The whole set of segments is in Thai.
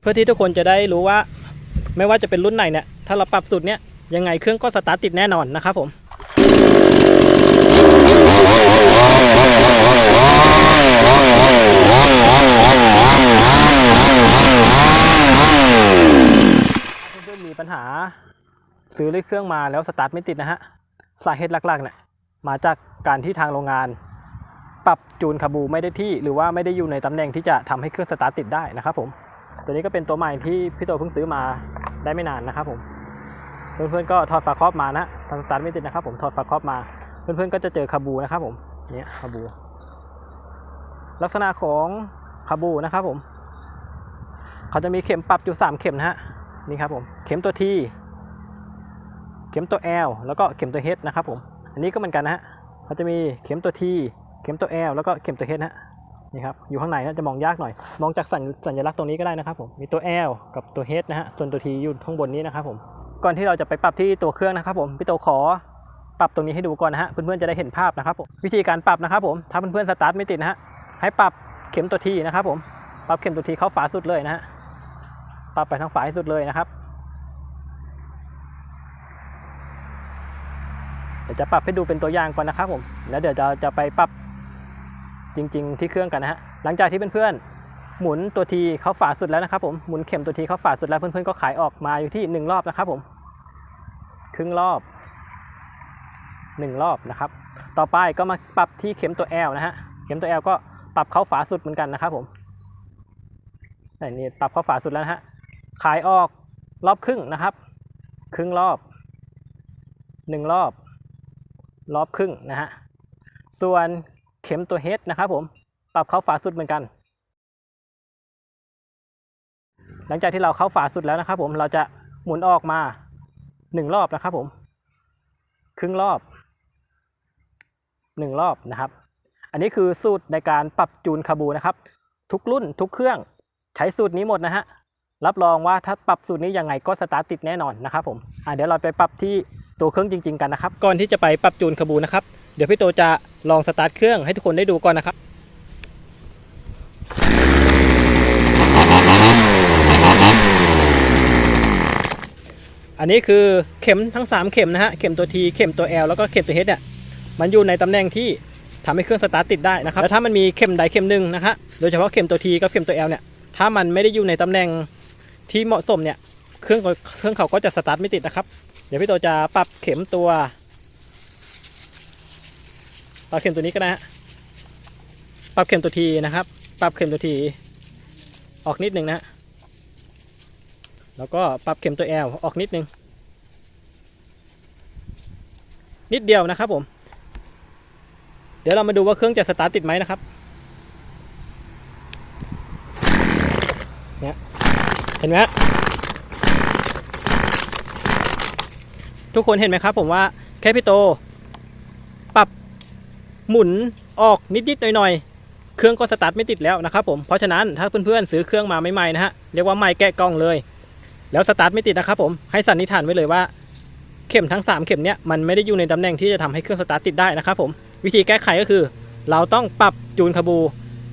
เพื่อที่ทุกคนจะได้รู้ว่า ไม่ว่าจะเป็นรุ่นไหนเนี่ยถ้าเราปรับสูตรเนี้ยยังไงเครื่องก็สตาร์ทติดแน่นอนนะครับผมเพื่อนๆมีปัญหา ซื้อเลขเครื่องมาแล้วสตาร์ทไม่ติดนะฮะสาเหตุหลักๆเนี่ยมาจากการที่ทางโรงงาน ปรับจูนคาบูไม่ได้ที่ หรือว่าไม่ได้อยู่ในตำแหน่งที่จะทำให้เครื่องสตาร์ทติดได้นะครับผม ตัวนี้ก็เป็นตัวใหม่ที่พี่โตเพิ่งซื้อมาได้ไม่นานนะครับผม เพื่อนๆก็ถอดฝาครอบมานะทำสตาร์ทไม่ติดนะครับ ผมถอดฝาครอบมา เพื่อนๆก็จะเจอคาบูนะครับ ผมเนี่ยคาบู ลักษณะของคาบูนะครับ ผม เขาจะมีเข็มปรับอยู่สามเข็มนะฮะนี่ครับ ผม เข็มตัว T เข็มตัว L แล้วก็เข็มตัว H นะครับผม อันนี้ก็เหมือนกันนะฮะเขาจะมีเข็มตัว T เข็มตัว L แล้วก็เข็มตัว H นะฮะ นี่ครับอยู่ข้างในนะจะมองยากหน่อย มองจากสัญสัญลักษณ์ตรงนี้ก็ได้นะครับผมมีตัว L กับตัว H นะฮะส่วนตัว T อยู่ข้างบนนี้นะครับผมก่อนที่เราจะไปปรับที่ตัวเครื่องนะครับผมพี่โตขอปรับตรงนี้ให้ดูก่อนนะฮะเพื่อนๆจะได้เห็นภาพนะครับผมวิธีการปรับนะครับผมถ้าเพื่อนๆสตาร์ทไม่ติดนะฮะให้ปรับเข็มตัว T นะครับผมปรับเข็มตัว T เข้าฝาสุดเลยนะฮะปรับไปทางฝาให้สุดเลยนะครับเดี๋ยวจะปรับให้ดูเป็นตัวอย่างก่อนนะครับผมแล้วเดี๋ยวจะจะไปปรับ จริง ๆ ที่เครื่องกันนะฮะหลังจากที่เพื่อนๆหมุนตัวทีเขาฝาสุดแล้วนะครับผมหมุนเข็มตัวทีเขาฝาสุดแล้วเพื่อนๆก็ขายออกมาอยู่ที่หนึ่งรอบนะครับผมครึ่งรอบหนึ่งรอบนะครับ ต่อไปก็มาปรับที่เข็มตัว L นะฮะเข็มตัว L ก็ปรับเขาฝาสุดเหมือนกันนะครับผมนี่ปรับเขาฝาสุดแล้วนะฮะขายออกรอบครึ่งนะครับ ครึ่งรอบหนึ่งรอบ รอบครึ่งนะฮะส่วน ข็มตัวเฮดนะครับผมปรับเข้าฝาสุดเหมือนกัน หลังจากที่เราเข้าฝาสุดแล้วนะครับ ผมเราจะหมุนออกมาหนึ่งรอบนะครับ ผม ครึ่งรอบหนึ่งรอบนะครับ อันนี้คือสูตรในการปรับจูนคาบูนะครับ ทุกรุ่นทุกเครื่องใช้สูตรนี้หมดนะฮะรับรองว่าถ้าปรับสูตรนี้ยังไงก็สตาร์ทติดแน่นอนนะครับผมเดี๋ยวเราไปปรับที่ตัวเครื่องจริง ๆ กันนะครับ ก่อนที่จะไปปรับจูนคาบูนะครับ ดี๋ยวพี่โตจะลองสตาร์ทเครื่องให้ทุกคนได้ดูก่อนนะครับอันนี้คือเข็มทั้ง 3 เข็มนะฮะ เข็มตัว T เข็มตัว L แล้วก็เข็มตัว H เนี่ยมันอยู่ในตำแหน่งที่ทำให้เครื่องสตาร์ทติดได้นะครับแล้วถ้ามันมีเข็มใดเข็มหนึ่งนะฮะโดยเฉพาะเข็มตัว T กับเข็มตัว L เนี่ยถ้ามันไม่ได้อยู่ในตำแหน่งที่เหมาะสมเนี่ยเครื่องเครื่องเขาก็จะสตาร์ทไม่ติดนะครับ เดี๋ยวพี่โตจะปรับเข็มตัว ปรับเข็มตัวนี้ก็ได้ฮะปรับเข็มตัว T นะครับ ปรับเข็มตัว T ออกนิดหนึ่งนะ แล้วก็ปรับเข็มตัว L อลออกนิดหนึ่งนิดเดียวนะครับผม เดี๋ยวเรามาดูว่าเครื่องจะสตาร์ทติดไหมนะครับ เนี่ย เห็นไหมทุกคนเห็นไหมครับผมว่าแค่พี่โต หมุนออกนิดๆหน่อยๆ เครื่องก็สตาร์ทไม่ติดแล้วนะครับผม เพราะฉะนั้นถ้าเพื่อนๆซื้อเครื่องมาใหม่ๆนะฮะ เรียกว่าใหม่แกะกล้องเลย แล้วสตาร์ทไม่ติดนะครับผม ให้สันนิษฐานไว้เลยว่า เข็มทั้ง 3 เข็มเนี้ยมันไม่ได้อยู่ในตำแหน่งที่จะทำให้เครื่องสตาร์ทติดได้นะครับผม วิธีแก้ไขก็คือ เราต้องปรับจูนคาบู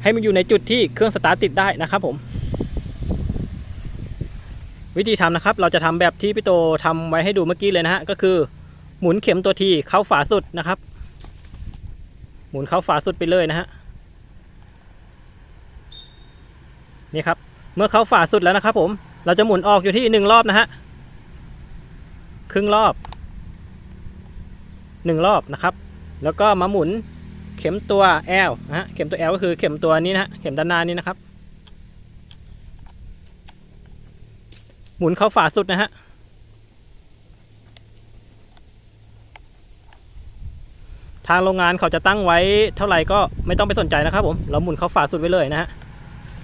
ให้มันอยู่ในจุดที่เครื่องสตาร์ทติดได้นะครับผมวิธีทำนะครับ เราจะทำแบบที่พี่โตทำไว้ให้ดูเมื่อกี้เลยนะฮะ ก็คือหมุนเข็มตัวทีเข้าฝาสุดนะครับ หมุนเข้าฝาสุดไปเลยนะฮะนี่ครับ เมื่อเข้าฝาสุดแล้วนะครับ ผม เราจะหมุนออกอยู่ที่หนึ่งรอบนะฮะครึ่งรอบหนึ่งรอบนะครับ แล้วก็มาหมุนเข็มตัว L นะฮะเข็มตัว L ก็คือเข็มตัวนี้นะฮะเข็มด้านหน้านี้นะครับ หมุนเข้าฝาสุดนะฮะ ทางโรงงานเขาจะตั้งไว้เท่าไหร่ก็ไม่ต้องไปสนใจนะครับผมเราหมุนเข้าฝาสุดไว้เลยนะฮะ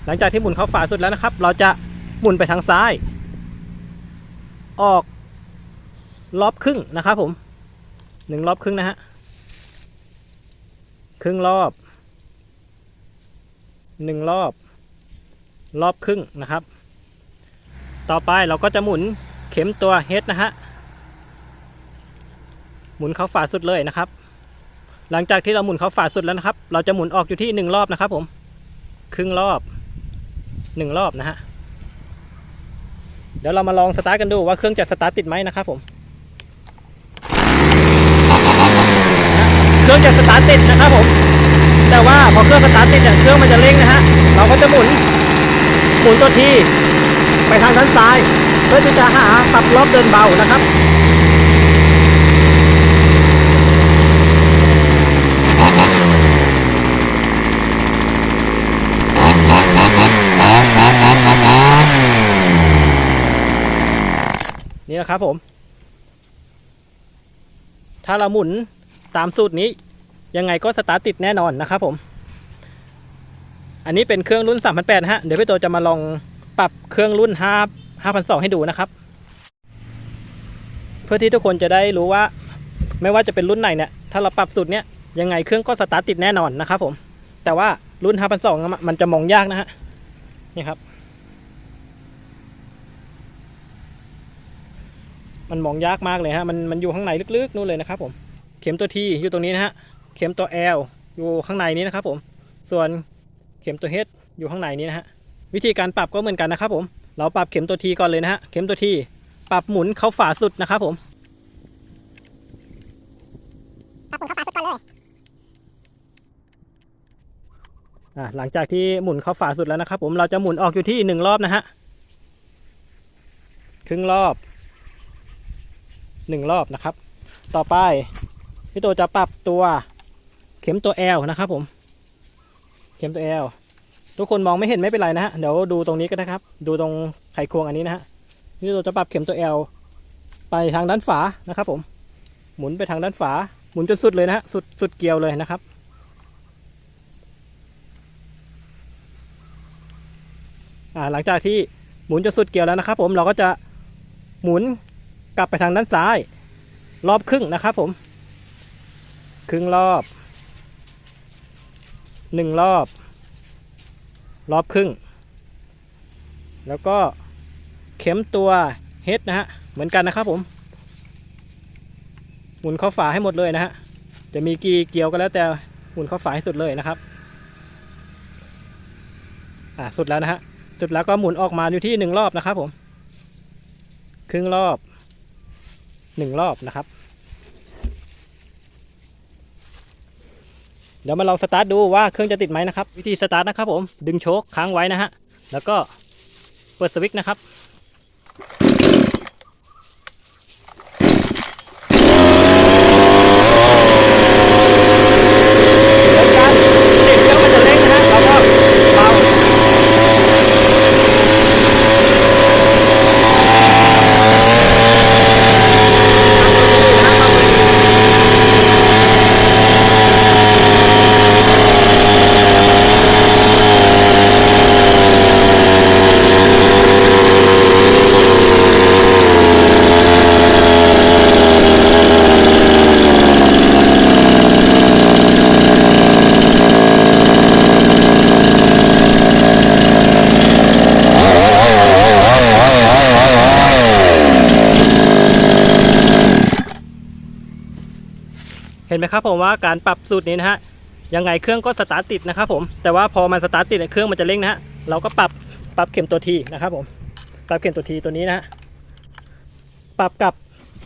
หลังจากที่หมุนเข้าฝาสุดแล้วนะครับ เราจะหมุนไปทางซ้าย ออกรอบครึ่งนะครับผมหนึ่งรอบครึ่งนะฮะครึ่งรอบหนึ่งรอบ รอบครึ่งนะครับ ต่อไปเราก็จะหมุนเข็มตัวเฮดนะฮะหมุนเข้าฝาสุดเลยนะครับ หลังจากที่เราหมุนเขาฝาสุดแล้วนะครับ เราจะหมุนออกอยู่ที่หนึ่งรอบนะครับ ผม ครึ่งรอบหนึ่งรอบนะฮะ เดี๋ยวเรามาลองสตาร์ทกันดูว่าเครื่องจะสตาร์ทติดไหมนะครับ ผมเครื่องจะสตาร์ทติดนะครับผม แต่ว่าพอเครื่องสตาร์ทติดเนี่ยเครื่องมันจะเร่งนะฮะ เราก็จะหมุน หมุนตัวทีไปทางด้านซ้าย เพื่อที่จะหาปรับรอบเดินเบานะครับ นี่นะครับผม ถ้าเราหมุนตามสูตรนี้ยังไงก็สตาร์ทติดแน่นอนนะครับผม อันนี้เป็นเครื่องรุ่น 3,800ฮะ เดี๋ยวพี่โตจะมาลองปรับเครื่องรุ่น 5 5,200 ให้ดูนะครับ เพื่อที่ทุกคนจะได้รู้ว่า ไม่ว่าจะเป็นรุ่นไหนเนี่ย ถ้าเราปรับสูตรเนี้ยยังไงเครื่องก็สตาร์ทติดแน่นอนนะครับผม แต่ว่ารุ่น 5,200 มันจะมองยากนะฮะ นี่ครับ มันมองยากมากเลยฮะมันมันอยู่ข้างในลึกๆนู่นเลยนะครับผมเข็มตัวทีอยู่ตรงนี้นะฮะเข็มตัว L อยู่ข้างในนี้นะครับผมส่วนเข็มตัว H อยู่ข้างในนี้นะฮะวิธีการปรับก็เหมือนกันนะครับผมเราปรับเข็มตัวทีก่อนเลยนะฮะเข็มตัวทีปรับหมุนเข้าฝาสุดนะครับผมปรับหมุนเข้าฝาสุดก่อนเลยอ่าหลังจากที่หมุนเข้าฝาสุดแล้วนะครับผมเราจะหมุนออกอยู่ที่หนึ่งรอบนะฮะครึ่งรอบ หนึ่งรอบนะครับ ต่อไปพี่โตจะปรับตัวเข็มตัว L นะครับผม เข็มตัว L ทุกคนมองไม่เห็นไม่เป็นไรนะฮะเดี๋ยวดูตรงนี้ก็ได้ครับ ดูตรงไขควงอันนี้นะฮะพี่โตจะปรับเข็มตัว L ไปทางด้านฝานะครับ ผม หมุนไปทางด้านฝา หมุนจนสุดเลยนะฮะสุดสุดเกลียวเลยนะครับ อ่าหลังจากที่หมุนจนสุดเกลียวแล้วนะครับ ผมเราก็จะหมุน กลับไปทางด้านซ้าย รอบครึ่งนะครับผม ครึ่งรอบหนึ่งรอบ รอบครึ่ง แล้วก็เข็มตัวเฮดนะฮะ เหมือนกันนะครับผม หมุนเข้าฝาให้หมดเลยนะฮะ จะมีกี่เกลียวก็แล้วแต่หมุนเข้าฝาให้สุดเลยนะครับ อ่าสุดแล้วนะฮะ สุดแล้วก็หมุนออกมาอยู่ที่หนึ่งรอบนะครับผม ครึ่งรอบ หนึ่งรอบนะครับ เดี๋ยวมาลองสตาร์ทดูว่าเครื่องจะติดไหมนะครับ วิธีสตาร์ทนะครับผมดึงโชคค้างไว้นะฮะแล้วก็เปิดสวิตช์นะครับ เร่งกันติดเครื่องมันจะเร่งนะฮะเราก็เบา เห็นไหมครับผมว่าการปรับสูตรนี้นะฮะยังไงเครื่องก็สตาร์ทติดนะครับผมแต่ว่าพอมันสตาร์ทติดเครื่องมันจะเร่งนะฮะเราก็ปรับปรับเข็มตัวทีนะครับผมปรับเข็มตัวทีตัวนี้นะฮะปรับกลับ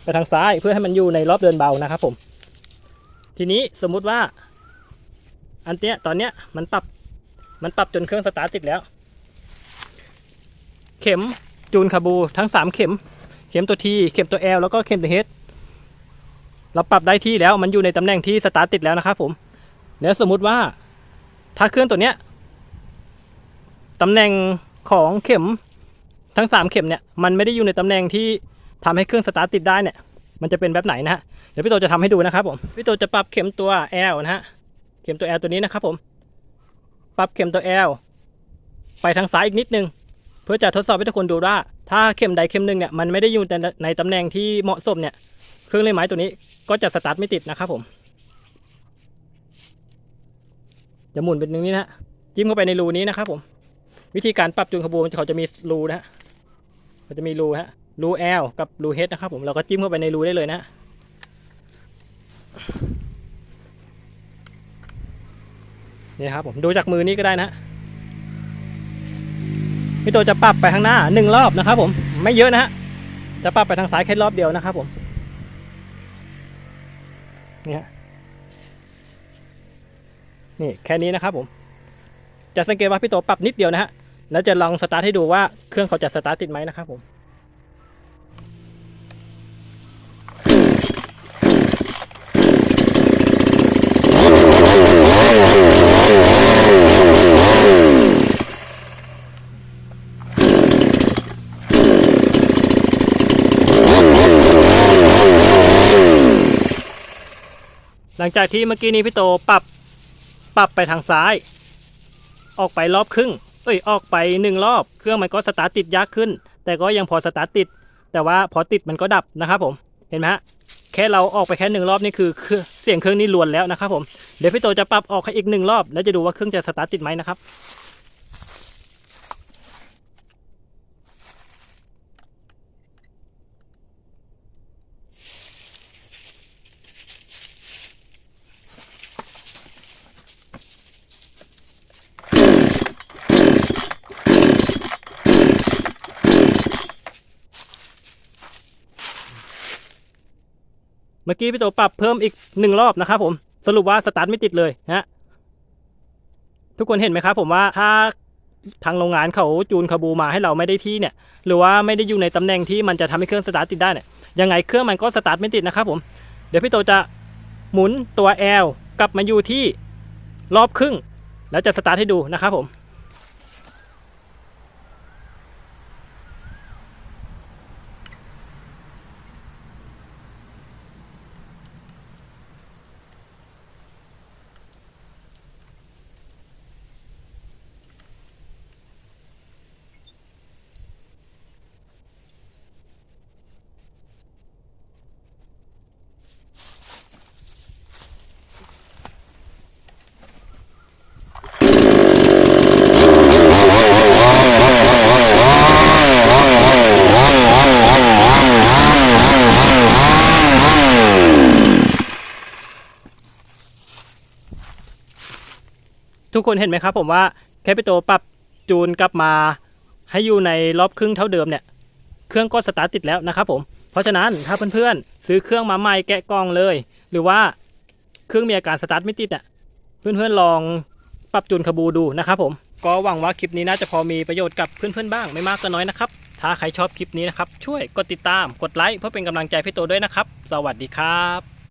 ไปทางซ้ายเพื่อให้มันอยู่ในรอบเดินเบานะครับผม ทีนี้สมมุติว่า อันเนี้ยตอนเนี้ยมันปรับมันปรับจนเครื่องสตาร์ทติดแล้ว เข็มจูนคาบูทั้งสามเข็ม เข็มตัวทีเข็มตัว L แล้วก็เข็มตัว H เราปรับได้ที่แล้วมันอยู่ในตำแหน่งที่สตาร์ทติดแล้วนะครับผมแล้วสมมุติว่าถ้าเครื่องตัวเนี้ยตำแหน่งของเข็มทั้งสามเข็มเนี่ยมันไม่ได้อยู่ในตำแหน่งที่ทำให้เครื่องสตาร์ทติดได้เนี่ยมันจะเป็นแบบไหนนะฮะเดี๋ยวพี่โตจะทำให้ดูนะครับผมพี่โตจะปรับเข็มตัว L นะฮะเข็มตัว L ตัวนี้นะครับผม ปรับเข็มตัว L ไปทางซ้ายอีกนิดนึง เพื่อจะทดสอบให้ทุกคนดูว่า ถ้าเข็มใดเข็มหนึ่งเนี่ยมันไม่ได้อยู่ในในตำแหน่งที่เหมาะสมเนี่ยเครื่องเล่นไม้ตัวนี้ ก็จะสตาร์ทไม่ติดนะครับผมจะหมุนเป็นอย่างนี้นะฮะจิ้มเข้าไปในรูนี้นะครับผม วิธีการปรับจูนขบวนเขาจะมีรูนะฮะเขาจะมีรูฮะรู L กับรู H นะครับผมเราก็จิ้มเข้าไปในรูได้เลยนะนี่ครับผมดูจากมือนี้ก็ได้นะพี่โตจะปรับไปข้างหน้าหนึ่งรอบนะครับผมไม่เยอะนะฮะจะปรับไปทางซ้ายแค่รอบเดียวนะครับผม นี่ยนี่แค่นี้นะครับผม จะสังเกตว่าพี่โตปรับนิดเดียวนะฮะ แล้วจะลองสตาร์ทให้ดูว่าเครื่องเขาจะสตาร์ทติดไหมนะครับผม หลังจากที่เมื่อกี้นี้พี่โตปรับปรับไปทางซ้าย ออกไปรอบครึ่งเอ้ยออกไปหนึ่งรอบ เครื่องมันก็สตาร์ตติดยากขึ้น แต่ก็ยังพอสตาร์ตติด แต่ว่าพอติดมันก็ดับนะครับผมเห็นไหมฮะแค่เราออกไปแค่หนึ่งรอบนี่คือเสียงเครื่องนี่ลวนแล้วนะครับผมเดี๋ยวพี่โตจะปรับออกให้อีกหนึ่งรอบ แล้วจะดูว่าเครื่องจะสตาร์ตติดไหมนะครับ เมื่อกี้พี่โตปรับเพิ่มอีกหนึ่งรอบนะครับผมสรุปว่าสตาร์ทไม่ติดเลยฮะทุกคนเห็นไหมครับผมว่าถ้าทางโรงงานเขาจูนคาบูมาให้เราไม่ได้ที่เนี่ย หรือว่าไม่ได้อยู่ในตำแหน่งที่มันจะทำให้เครื่องสตาร์ทติดได้เนี่ยยังไงเครื่องมันก็สตาร์ทไม่ติดนะครับผมเดี๋ยวพี่โตจะหมุนตัว L กลับมาอยู่ที่รอบครึ่ง แล้วจะสตาร์ทให้ดูนะครับผม ทุก คนเห็นไหมครับผมว่าแคปิโตปรับจูนกลับมาให้อยู่ในรอบครึ่งเท่าเดิมเนี่ย เครื่องก็สตาร์ทติดแล้วนะครับผม เพราะฉะนั้นถ้าเพื่อนๆ ซื้อเครื่องมาใหม่แกะกล่องเลย หรือว่าเครื่องมีอาการสตาร์ทไม่ติดอะเพื่อนๆลองปรับจูนคาบูดูนะครับผม ก็หวังว่าคลิปนี้น่าจะพอมีประโยชน์กับเพื่อนๆบ้างไม่มากก็น้อยนะครับ ถ้าใครชอบคลิปนี้นะครับช่วยกดติดตามกดไลค์เพื่อเป็นกำลังใจพี่โตด้วยนะครับ สวัสดีครับ